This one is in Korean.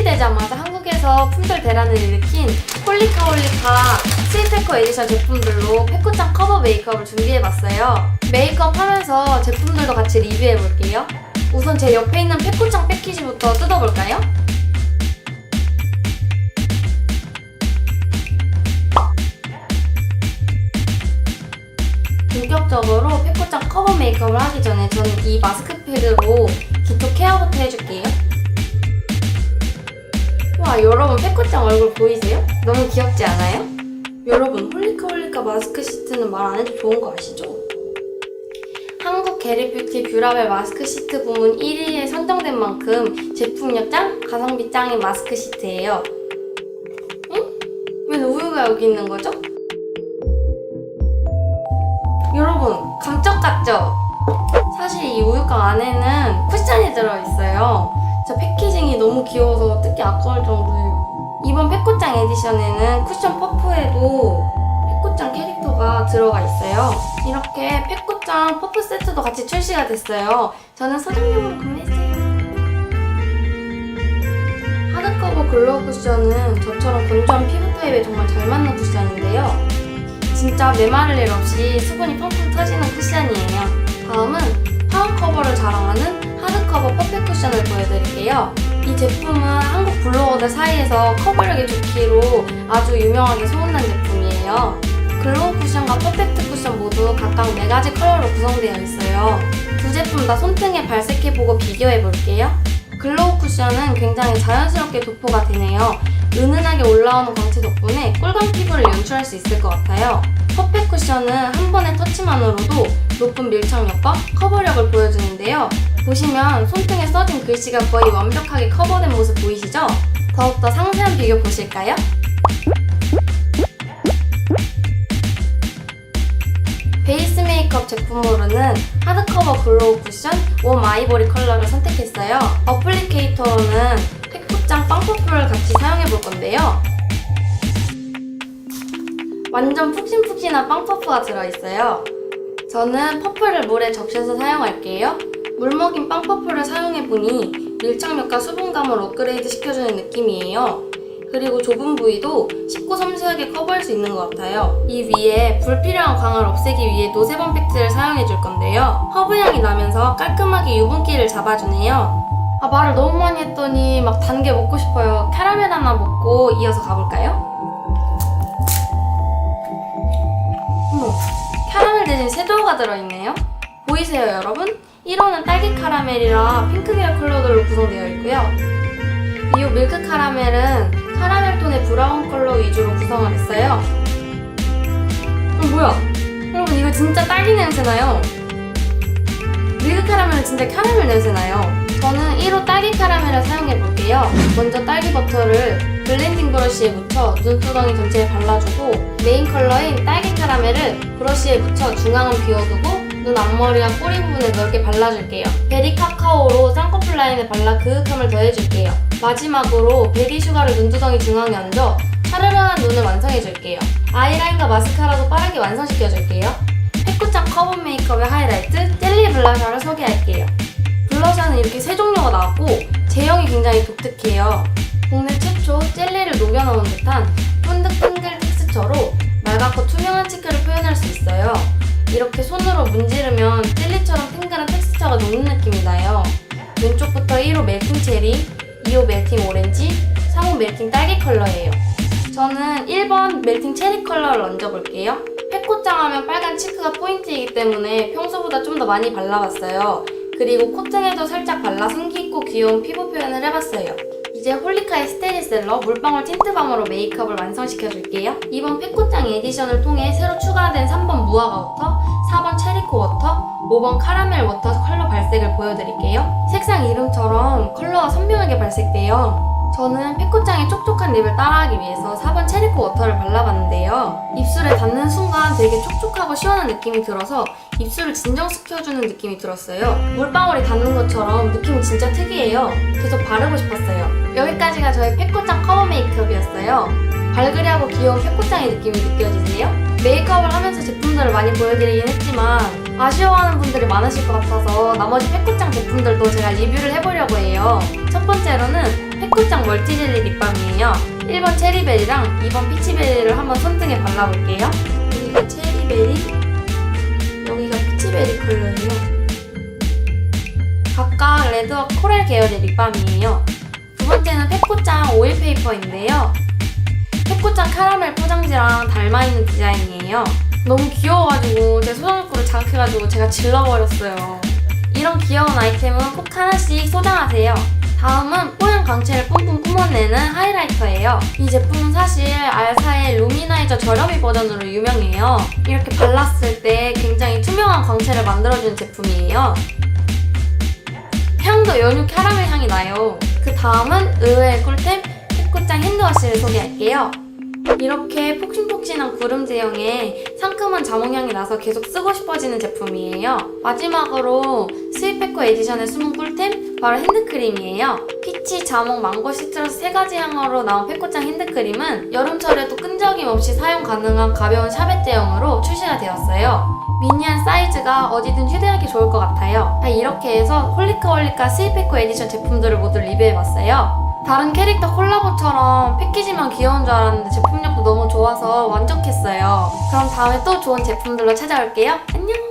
출시되자마자 한국에서 품절 대란을 일으킨 홀리카 홀리카 스위테커 에디션 제품들로 페코짱 커버 메이크업을 준비해봤어요. 메이크업 하면서 제품들도 같이 리뷰해볼게요. 우선 제 옆에 있는 페코짱 패키지부터 뜯어볼까요? 본격적으로 페코짱 커버 메이크업을 하기 전에 저는 이 마스크팩으로 기초 케어부터 해줄게요. 와 여러분 페코짱 얼굴 보이세요? 너무 귀엽지 않아요? 여러분 홀리카 홀리카 마스크 시트는 말 안 해도 좋은 거 아시죠? 한국 게리뷰티 뷰라벨 마스크 시트 부문 1위에 선정된 만큼 제품력 짱, 가성비 짱인 마스크 시트예요. 응? 왜 우유가 여기 있는 거죠? 여러분 감쪽 같죠? 사실 이 우유곽 안에는 쿠션이 들어있어요. 저 패키징이 너무 귀여워서 뜯기 아까울 정도예요. 이번 페코짱 에디션에는 쿠션 퍼프에도 페코짱 캐릭터가 들어가 있어요. 이렇게 페코짱 퍼프 세트도 같이 출시가 됐어요. 저는 소장용으로 구매했어요. 하드커버 글로우 쿠션은 저처럼 건조한 피부 타입에 정말 잘 맞는 쿠션인데요. 진짜 메마를 일 없이 수분이 펑펑 터지는 쿠션이에요. 다음은 파워 커버를 자랑하는 쿠션을 보여드릴게요. 이 제품은 한국 블로거들 사이에서 커버력이 좋기로 아주 유명하게 소문난 제품이에요. 글로우 쿠션과 퍼펙트 쿠션 모두 각각 4가지 컬러로 구성되어 있어요. 두 제품 다 손등에 발색해보고 비교해볼게요. 글로우 쿠션은 굉장히 자연스럽게 도포가 되네요. 은은하게 올라오는 광채 덕분에 꿀감 피부를 연출할 수 있을 것 같아요. 퍼펙 쿠션은 한 번의 터치만으로도 높은 밀착력과 커버력을 보여주는데요. 보시면 손등에 써진 글씨가 거의 완벽하게 커버된 모습 보이시죠? 더욱더 상세한 비교 보실까요? 베이스 메이크업 제품으로는 하드커버 글로우 쿠션 웜 아이보리 컬러를 선택했어요. 어플리케이터로는 페코짱 빵퍼프를 같이 사용해 볼 건데요. 완전 푹신푹신한 빵퍼프가 들어있어요. 저는 퍼프를 물에 적셔서 사용할게요. 물 먹인 빵퍼프를 사용해보니 밀착력과 수분감을 업그레이드 시켜주는 느낌이에요. 그리고 좁은 부위도 쉽고 섬세하게 커버할 수 있는 것 같아요. 이 위에 불필요한 광을 없애기 위해 노세범 팩트를 사용해 줄 건데요. 허브향이 나면서 깔끔하게 유분기를 잡아주네요. 아, 말을 너무 많이 했더니 막 단 게 먹고 싶어요. 캐러멜 하나 먹고 이어서 가볼까요? 어머, 캐러멜 대신 섀도우가 들어있네요. 보이세요, 여러분? 1호는 딸기 카라멜이라 핑크 계열 컬러들로 구성되어 있고요. 2호 밀크 카라멜은 카라멜 톤의 브라운 컬러 위주로 구성을 했어요. 어, 뭐야? 여러분, 이거 진짜 딸기 냄새나요? 밀크 카라멜은 진짜 캐러멜 냄새나요. 저는 1호 딸기 카라멜을 사용해 볼게요. 먼저 딸기 버터를 블렌딩 브러쉬에 묻혀 눈두덩이 전체에 발라주고 메인 컬러인 딸기 카라멜을 브러쉬에 묻혀 중앙은 비워두고 눈 앞머리와 꼬리 부분에 넓게 발라줄게요. 베리 카카오로 쌍꺼풀 라인에 발라 그윽함을 더해줄게요. 마지막으로 베리 슈가를 눈두덩이 중앙에 얹어 차르르한 눈을 완성해줄게요. 아이라인과 마스카라도 빠르게 완성시켜줄게요. 페코짱 커버 메이크업의 하이라이트 젤리 블러셔를 소개할게요. 블러셔는 이렇게 세 종류가 나왔고 제형이 굉장히 독특해요. 국내 최초 젤리를 녹여 넣은 듯한 쫀득쫀득 텍스처로 맑고 투명한 치크를 표현할 수 있어요. 이렇게 손으로 문지르면 젤리처럼 탱글한 텍스처가 녹는 느낌이 나요. 왼쪽부터 1호 멜팅 체리, 2호 멜팅 오렌지, 3호 멜팅 딸기 컬러예요. 저는 1번 멜팅 체리 컬러를 얹어볼게요. 페코짱 하면 빨간 치크가 포인트이기 때문에 평소보다 좀 더 많이 발라봤어요. 그리고 콧등에도 살짝 발라 생기 있고 귀여운 피부 표현을 해봤어요. 이제 홀리카의 스테디셀러 물방울 틴트밤으로 메이크업을 완성시켜줄게요. 이번 페코짱 에디션을 통해 새로 추가된 3번 무화과 워터, 4번 체리코 워터, 5번 카라멜 워터 컬러 발색을 보여드릴게요. 색상 이름처럼 컬러가 선명하게 발색돼요. 저는 페코짱의 촉촉한 립을 따라하기 위해서 4번 체리코 워터를 발라봤는데요. 입술에 닿는 순간 되게 촉촉하고 시원한 느낌이 들어서 입술을 진정시켜주는 느낌이 들었어요. 물방울이 닿는 것처럼 느낌이 진짜 특이해요. 계속 바르고 싶었어요. 여기까지가 저의 페코짱 커버 메이크업이었어요. 발그레하고 귀여운 페코짱의 느낌이 느껴지세요? 메이크업을 하면서 제품들을 많이 보여드리긴 했지만 아쉬워하는 분들이 많으실 것 같아서 나머지 페코짱 제품들도 제가 리뷰를 해보려고 해요. 첫첫 번째로는 페코짱 멀티젤리 립밤이에요. 1번 체리베리랑 2번 피치베리를 한번 손등에 발라볼게요. 여기가 체리베리, 여기가 피치베리 컬러예요. 각각 레드와 코랄 계열의 립밤이에요. 두 번째는 페코짱 오일 페이퍼인데요. 페코짱 카라멜 포장지랑 닮아있는 디자인이에요. 너무 귀여워가지고 제 소장욕구를 자극해가지고 제가 질러버렸어요. 이런 귀여운 아이템은 꼭 하나씩 소장하세요. 다음은 뽀얀 광채를 뿜뿜 뿜어내는 하이라이터예요. 이 제품은 사실 알사의 루미나이저 저렴이 버전으로 유명해요. 이렇게 발랐을 때 굉장히 투명한 광채를 만들어주는 제품이에요. 향도 연유 캐러멜 향이 나요. 그 다음은 의외의 꿀템 페코짱 핸드워시를 소개할게요. 이렇게 폭신폭신한 구름 제형에 상큼한 자몽향이 나서 계속 쓰고 싶어지는 제품이에요. 마지막으로 스윗페코 에디션의 숨은 꿀템 바로 핸드크림이에요. 피치, 자몽, 망고, 시트러스 세 가지 향으로 나온 페코짱 핸드크림은 여름철에도 끈적임 없이 사용 가능한 가벼운 샤베 제형으로 출시가 되었어요. 미니한 사이즈가 어디든 휴대하기 좋을 것 같아요. 아, 이렇게 해서 홀리카홀리카 스윗페코 에디션 제품들을 모두 리뷰해봤어요. 다른 캐릭터 콜라보처럼 패키지만 귀여운 줄 알았는데 제품력도 너무 좋아서 만족했어요. 그럼 다음에 또 좋은 제품들로 찾아올게요. 안녕!